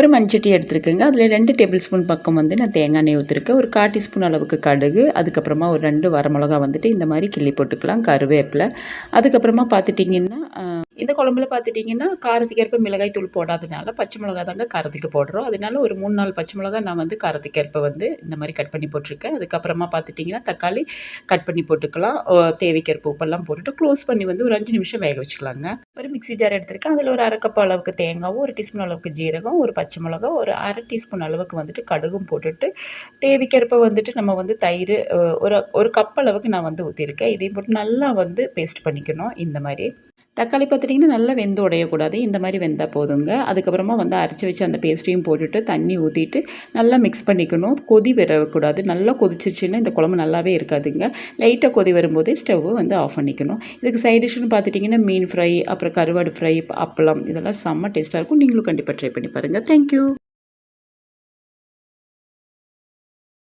ஒரு மண்சட்டி எடுத்துருக்கேங்க. அதில் ரெண்டு டேபிள் ஸ்பூன் பக்கம் வந்து நான் தேங்காய் எண்ணெய் ஊற்றிருக்கேன் ஒரு கால் டீஸ்பூன் அளவுக்கு கடுகு அதுக்கப்புறமா ஒரு ரெண்டு வரமிளகா வந்துட்டு இந்த மாதிரி கிள்ளி போட்டுக்கலாம். கருவேப்பிலை. அதுக்கப்புறமா பார்த்துட்டிங்கன்னா இந்த குழம்புல பார்த்துட்டிங்கன்னா காரத்துக்கு ஏற்ப மிளகாய் தூள் போடாதனால பச்சை மிளகா தாங்க காரத்துக்கு போடுறோம். அதனால ஒரு மூணு நாலு பச்சை மிளகா நான் வந்து காரத்துக்கு ஏற்ப வந்து இந்த மாதிரி கட் பண்ணி போட்டிருக்கேன். அதுக்கப்புறமா பார்த்துட்டிங்கன்னா தக்காளி கட் பண்ணி போட்டுக்கலாம். தேவைக்கேற்ப உப்பெல்லாம் போட்டுட்டு க்ளோஸ் பண்ணி வந்து ஒரு அஞ்சு நிமிஷம் வேக வச்சுக்கலாங்க. ஒரு மிக்ஸி ஜார் எடுத்திருக்கேன். அதில் ஒரு அரை கப் அளவுக்கு தேங்காவும் ஒரு டீஸ்பூன் அளவுக்கு ஜீரகம் ஒரு பச்சை மிளகா ஒரு அரை டீஸ்பூன் அளவுக்கு வந்துட்டு கடுகும் போட்டுட்டு தேவைக்கேற்ப வந்துட்டு நம்ம வந்து தயிர் ஒரு ஒரு கப் அளவுக்கு நான் வந்து ஊற்றிருக்கேன் இதையும் போட்டு நல்லா வந்து பேஸ்ட் பண்ணிக்கணும். இந்த மாதிரி. தக்காளி பார்த்துட்டிங்கன்னா நல்லா வெந்து உடையக்கூடாது. இந்த மாதிரி வெந்தால் போதுங்க. அதுக்கப்புறமா வந்து அரைச்சி வச்சு அந்த பேஸ்ட்டையும் போட்டுட்டு தண்ணி ஊற்றிட்டு நல்லா மிக்ஸ் பண்ணிக்கணும். கொதி வரக்கூடாது. நல்லா கொதிச்சிச்சுன்னா இந்த குழம்பு நல்லாவே இருக்காதுங்க. லைட்டாக கொதி வரும்போதே ஸ்டவ்வை வந்து ஆஃப் பண்ணிக்கணும். இதுக்கு சைட் டிஷ்னு பார்த்துட்டிங்கன்னா மீன் ஃப்ரை அப்புறம் கருவாடு ஃப்ரை அப்பளம் இதெல்லாம் செம்ம டேஸ்ட்டாக இருக்கும். நீங்களும் கண்டிப்பாக ட்ரை பண்ணி பாருங்கள் தேங்க்யூ